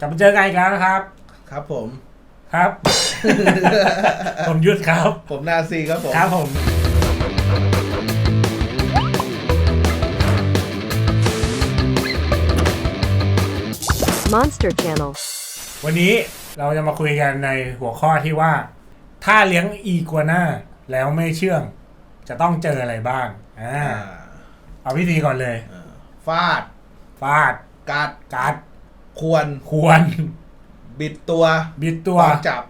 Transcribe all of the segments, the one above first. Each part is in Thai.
กลับมาเจอกันอีกแล้วนะครับ ครับผม ครับ ผมยุทธครับ ผมนาซีครับผม ครับผม Monster Channel. วันนี้เราจะมาคุยกันในหัวข้อที่ว่า ถ้าเลี้ยงอีกัวน่าแล้วไม่เชื่อง จะต้องเจออะไรบ้างอ่าอ่าเอาพิธีก่อนเลยอ่าฟาด ฟาด กัด กัด ควรควรบิดตัวบิดตัว ตอนจับ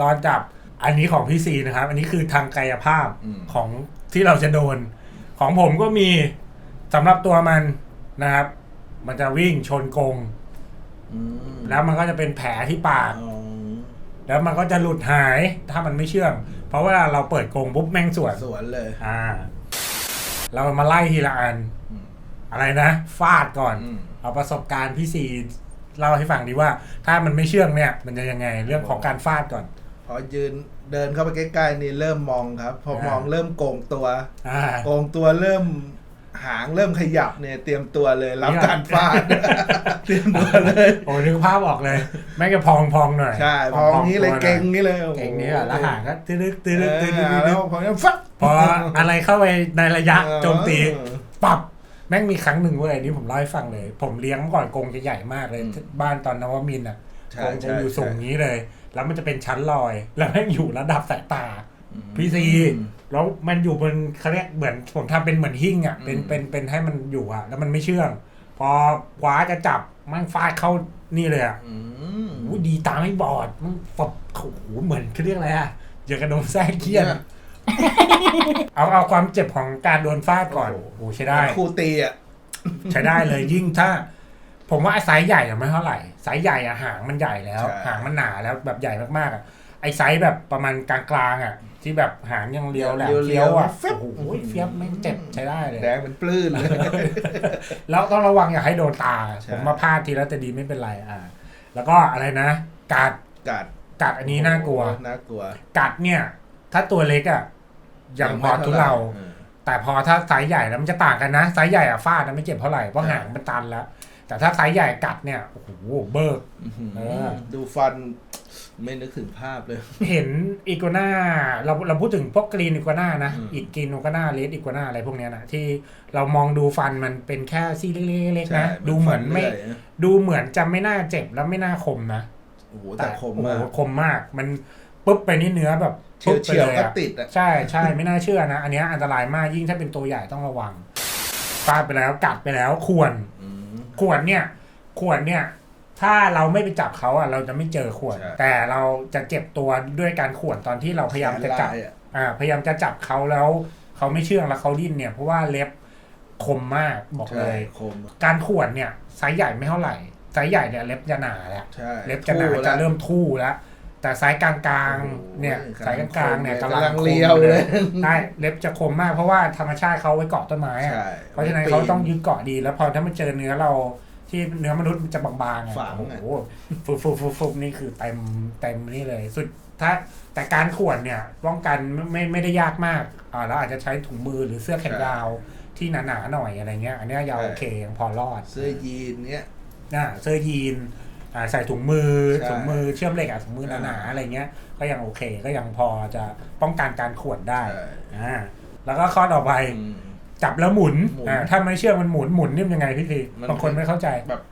ตอนจับ อันนี้ของพี่ซีนะครับ อันนี้คือทางกายภาพอืม ของที่เราจะโดน ของผมก็มีสำหรับตัวมันนะครับ มันจะวิ่งชนกรงอืมแล้วมันก็จะเป็นแผลที่ปาก อ๋อแล้วมันก็จะหลุดหายถ้ามันไม่เชื่อง เพราะเวลาเราเปิดกรงปุ๊บแม่งสวนสวนเลยอ่า เรามาไล่ทีละอัน อืม อะไรนะ ฟาดก่อน อืม เอาประสบการณ์พี่ซี เล่าให้ฟังดีว่า ถ้ามันไม่เชื่องเนี่ย มันจะยังไงเรื่องของการฟาดก่อน พอยืนเดินเข้าไปใกล้ๆนี่เริ่มมองครับ พออ่ามมองเริ่มโกงตัวอ่าโกงตัวเริ่มหางเริ่มขยับเนี่ยเตรียมตัวเลยรับเนี่ยการฟาดเตรียมตัวเลยโอ้นึกภาพออกเลย แม่งจะพองพองๆหน่อยใช่พองี้เลยตัวหน่เก่งนี้เลยโอ้โหเก่งนี้อะแล้วหางก็ตึ๊ดตึ๊ดเอตึ๊ดตึ๊ดอตึ๊ดแล้ตึ๊วดพอนี้ฟัดพออะไรเข้าไปในระยะเออโจมตีปรับ แม่งมีครั้งหนึ่งเว้ยอันนี้ผมเล่าให้ฟังเลย ผมเลี้ยงเมื่อก่อนกรงจะใหญ่มากเลย บ้านตอนนวมินทร์อะใช่กรงจะใช่อยู่สูงใช่นี้เลย แล้วมันจะเป็นชั้นลอย แล้วแม่งอยู่ระดับสายตาพี่ซีอืมแล้วมันอยู่บนเขาเรียกเหมือนผมทำเป็นเหมือนหิ้งอะเป็นอืมเป็นเป็นให้มันอยู่อะ แล้วมันไม่เชื่อง พอคว้าจะจับมันฟาดเข้านี่เลยอะอืมโอ้ดีตาไม่บอดมันฝับโอ้โหเหมือนเขาเรียกอะไรอะอย่ากระโดนแทรกเคียน เนี่ยเอาเอาความเจ็บของการโดนฟาดก่อนโอ้โห โอ้โหใช้ได้ ครูตีอะ ใช้ได้เลยยิ่งถ้า ผมว่าไอ้ไซส์ใหญ่อะไม่เท่าไหร่ไซส์ใหญ่อะหางมันใหญ่แล้ว ใช่ หางมันหนาแล้วแบบใหญ่มากๆอะไอ้ไซส์แบบประมาณกลางๆอะที่แบบหางยังเรียวแหลมเคี้ยวอะเฟี้ยวโอ้โหเฟี้ยวไม่งเจ็บใช้ได้เลย แดงเป็นปลื้นเลย แล้วต้องระวังอย่าให้โดนตา ใช่ ผมมาพลาดทีแล้วจะดีไม่เป็นไรอ่า แล้วก็อะไรนะ กัดกัดกัดอันนี้น่ากลัว น่ากลัว กัดเนี่ย ถ้าตัวเล็กอะยังพอทุเลาออแต่พอถ้าไซส์ใหญ่แล้วมันจะต่างกันนะไซส์ใหญ่อะฟาดนะไม่เจ็บเท่าไหร่เพราะใช่หางมันตันแล้ว แต่ถ้าไซส์ใหญ่กัดเนี่ยโอ้โหเบิกอื้อหือเออดูฟันไม่นึกถึงภาพเลย เห็นอีกัวน่าเราเราพูดถึงพวกกรีนอีกัวน่านะอืมอีกกรีนอีกัวน่าเลดอีกัวน่าอะไรพวกเนี้ยนะที่เรามองดูฟันมันเป็นแค่ซี่เล็กๆๆนะดูเหมือนไม่ฟัลื่ยะดูเหมือนจะไม่น่าเจ็บแล้วไม่น่าคมนะโอ้โหแต่คมมากโอ้โหคมมากมัน ปุ๊บไปนี่เนื้อแบบเฉียวปุ๊บไปเฉียวลก็อะติดอะใช่ใช่ไม่น่าเชื่อนะ อันเนี้ยอันตรายมากยิ่งถ้าเป็นตัวใหญ่ต้องระวังฟาดไปแล้วกัดไปแล้วควรอืมขวดเนี่ยขวดเนี่ย ถ้าเราไม่ไปจับเขาอะ เราจะไม่เจอขวดใช่แต่เราจะเจ็บตัวด้วยการขวดตอนที่เราพยายามจะจับแขนลายอะอ่าพยายามจะจับเขาแล้วเขาไม่เชื่องแล้วเขาดิ้นเนี่ยเพราะว่าเล็บคมมากบอกเลใช่ยคมการขวดเนี่ยไซส์ใหญ่ไม่เท่าไหร่ไซส์ใหญ่เนี่ยเล็บจะหนาแล้วใช่เล็บจะหนาทู่จะแล้วเริ่มทู่แล้ว แต่ไซส์กลางๆเนี่ยโอ้โหไซส์กลางๆเนี่ยกำกำลัลังงคมเลียวเลยใช่เล็บจะคมมากเพราะว่าธรรมชาติเขาไว้เกาะต้นไม้อะใช่เพราะฉะนั้นเขาต้องยึดเกาะดี แล้วพอถ้ามันเจอเนื้อเราที่เนื้อมนุษย์มันจะบางๆอะฝังโอ้อะโหฟุบฟุบฟุบฟุบนี่คือเต็มเต็มนี่เลย สุดถ้าแต่การขวนเนี่ยป้องกันไม่ไม่ไม่ได้ยากมากอ่าเราอาจจะใช้ถุงมือหรือเสื้อแขนยาวที่หนาๆหน่อยอะไรเงี้ย อันเนี้ยยาวโอเคยังพอรอด เสื้อยีนเนี้ยนะเสื้อยีนอ่า ใส่ถุงมือใช่ถุงมือเชื่อมเหล็กอะถุงมือหนาๆอะไรเงี้ย ก็ยังโอเค ก็ยังพอจะป้องกันการขวนได้ใช่อ่าแล้วก็ข้อต่อไปอืมจับแล้วหมุนหมุนอ่าถ้าไม่เชื่อมันหมุนหมุนนี่มันยังไงพี่ทีมันบางคนไม่เข้าใจแบบ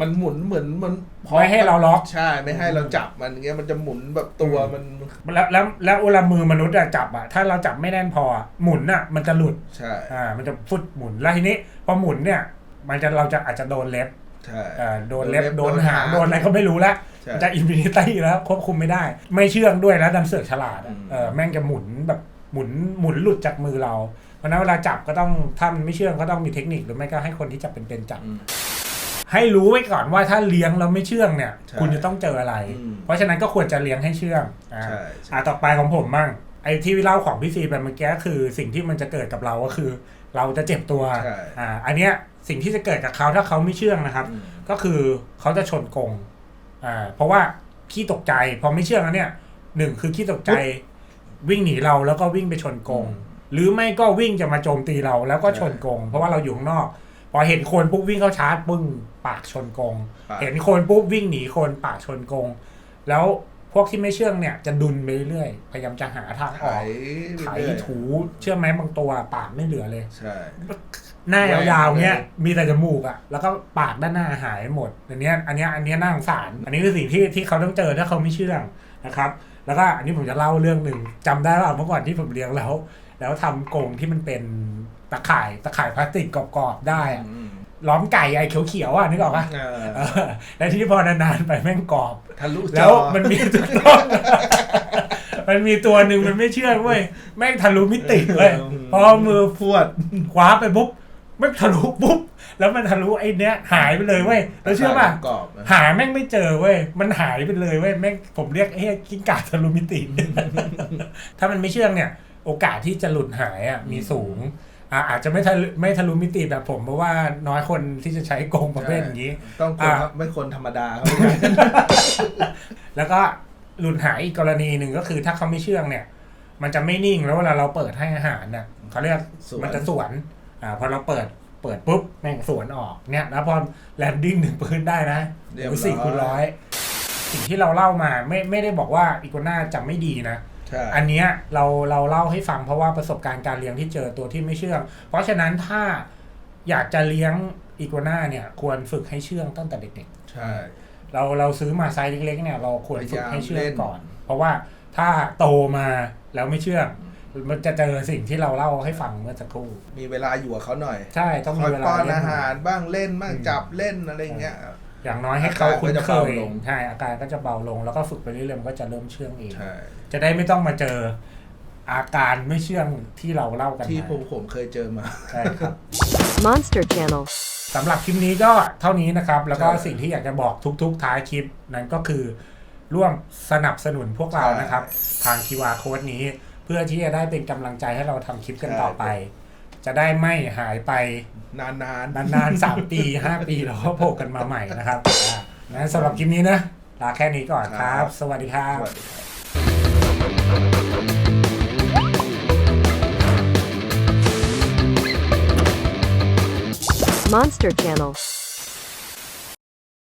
มันหมุนเหมือนมันไม่ให้เราล็อกใช่ ไม่ให้เราจับมันเงี้ยมันจะหมุนแบบตัวมัน แล้วแล้วแล้วเวลามือมนุษย์อะจับอะถ้าเราจับไม่แน่นพออะหมุนอะมันจะหลุดใช่อ่ามันจะฟุดหมุนแล้วทีนี้พอหมุนเนี่ย มันจะเราจะอาจจะโดนเล็บ ใช่อ่าโดนเล็บโดโดนนเล็บหางโดโดนนหางอะไรก็ไม่รู้แล้วใช่มันจะอินฟินิตี้แล้วควบคุมไม่ได้ ไม่เชื่องด้วยแล้วดันเสือกฉลาดอะอืมเออแม่งจะหมุนแบบหมุนหมุนหลุดจากมือเราเพราะฉะนั้นเวลาจับก็ต้องถ้ามันไม่เชื่องก็ต้องมีเทคนิคหรือไม่ก็ให้คนที่จับเป็นๆจับอืมให้รู้ไว้ก่อนว่าถ้าเลี้ยงแล้วไม่เชื่องเนี่ยใช่คุณจะต้องเจออะไรอืมเพราะฉะนั้นก็ควรจะเลี้ยงให้เชื่องอ่าใช่ใช่อ่าต่อไปของผมบ้างไอ้ที่เล่าของพี่ซีไปเมื่อกี้คือสิ่งที่มันจะเกิดกับเราก็คือ เราจะเจ็บตัวใช่อ่าอันเนี้ย สิ่งที่จะเกิดกับเขาถ้าเขาไม่เชื่องนะครับอืมก็คือเขาจะชนกรงอ่าเพราะว่าขี้ตกใจพอไม่เชื่องแล้วเนี่ยหนึ่งคือขี้ตกใจวิ่งหนีเราแล้วก็วิ่งไปชนกรงอืมหรือไม่ก็วิ่งจะมาโจมตีเราแล้วก็ชนกรงเพราะว่าเราอยู่ข้างนอก พอเห็นคนปุ๊บวิ่งเข้าชาร์จปึ้งปากชนกรงปากเห็นคนปุ๊บวิ่งหนีคนปากชนกรงแล้ว พวกที่ไม่เชื่องเนี่ยจะดุนไปเรื่อยพยายามจะหาทางไถออกไปไถเรื่อยถูเชื่อไหมบางตัวปากไม่เหลือเลยใช่หน้ายาวๆเนี้ยแหว่งเลยมีแต่จมูกอะแล้วก็ปากด้านหน้าหายหมดอันเนี้ยอันเนี้ยอันเนี้ยน่าสงสาร อันนี้คือสิ่งที่ที่เขาต้องเจอถ้าเขาไม่เชื่องนะครับ แล้วก็อันนี้ผมจะเล่าเรื่องหนึ่งจำได้ว่าเมื่อก่อนที่ผมเลี้ยงแล้ว แล้วทำกรงที่มันเป็นตะข่ายตะข่ายพลาสติกกรอบๆได้อะอืม ล้อมไก่ไอ้เขียวๆอะนึกออกปะเออเออแล้วที่พอนานๆไปแม่งกรอบทะลุจอแล้วมันมีตัวมันมีตัวหนึ่งมันไม่เชื่องเว้ยแม่งทะลุมิติเว้ยพอมือพวดคว้าไปปุ๊บไม่ทะลุปุ๊บแล้วมันทะลุไอ้เนี้ยหายไปเลยเว้ยแล้วเชื่อป่ะกรอบนะหาแม่งไม่เจอเว้ยมันหายไปเลยเว้ยแม่งผมเรียกไอ้กิ้งก่าทะลุมิติ ถ้ามันไม่เชื่องเนี่ย โอกาสที่จะหลุดหายอะมีสูง อะอาจจะไม่ทะลุไม่ทะลุมิติแบบผม เพราะว่าน้อยคนที่จะใช้กรงประเภทอย่างนี้ ต้องคนอ่าไม่คนธรรมดาเขาไม่ได้แล้วก็หลุดหายอีกกรณีหนึ่งก็คือถ้าเขาไม่เชื่องเนี่ย มันจะไม่นิ่งแล้วเวลาเราเปิดให้อาหารน่ะเขาเรียกสวนมันจะสวนอ่าพอเราเปิดเปิดปุ๊บแม่งสวนออกเนี่ยแล้วพอแลนดิ้งถึงพื้นได้นะเรียบหรือร้สี่คูณร้อยสิ่งที่เราเล่ามาไม่ไม่ได้บอกว่าอีโกน่าจะไม่ดีนะใช่ อันเนี้ยเราเราเล่าให้ฟังเพราะว่าประสบการณ์การเลี้ยงที่เจอตัวที่ไม่เชื่อง เพราะฉะนั้นถ้าอยากจะเลี้ยงอีโกน่าเนี่ยควรฝึกให้เชื่องตั้งแต่เด็กใช่ๆเราเราซื้อมาไซส์เล็กๆเนี่ยเราควรฝึกให้เชื่องพยายามเล่นก่อน เพราะว่าถ้าโตมาแล้วไม่เชื่องมันจะเจอสิ่งที่เราเล่าให้ฟังเมื่อสักครู่ มีเวลาอยู่กับเขาหน่อย ใช่ ต้องคมีอยเวลาป้อนเล่นอาหารบ้างเล่นบ้างอืมจับเล่นอะไรอย่างเงี้ย อย่างน้อยให้เขาคุ้นเคอาการก็จะยเบาลงใช่อาการก็จะเบาลง แล้วก็ฝึกไปเรื่อยๆมันก็จะเริ่มเชื่องเองใช่จะได้ไม่ต้องมาเจออาการไม่เชื่องที่เราเล่ากันที่มาผมผมเคยเจอมาใช่ครับ Monster Channel. สำหรับคลิปนี้ก็เท่านี้นะครับ แล้วก็ใช่สิ่งที่อยากจะบอกทุกๆ ท้ายคลิปนั้นก็คือ ร่วมสนับสนุนพวกเราใช่นะครับ ทาง QR code นี้ เพื่อที่จะได้เป็นกำลังใจให้เราทำคลิปกันต่อไป จะได้ไม่หายไปนานๆนานๆ3ปี5ปีแล้วก็โผล่กันมาใหม่นะครับอ่างั้นสำหรับคลิปนี้นะลาแค่นี้ก่อนครับ สวัสดีครับสวัสดีครับ Monster Channel.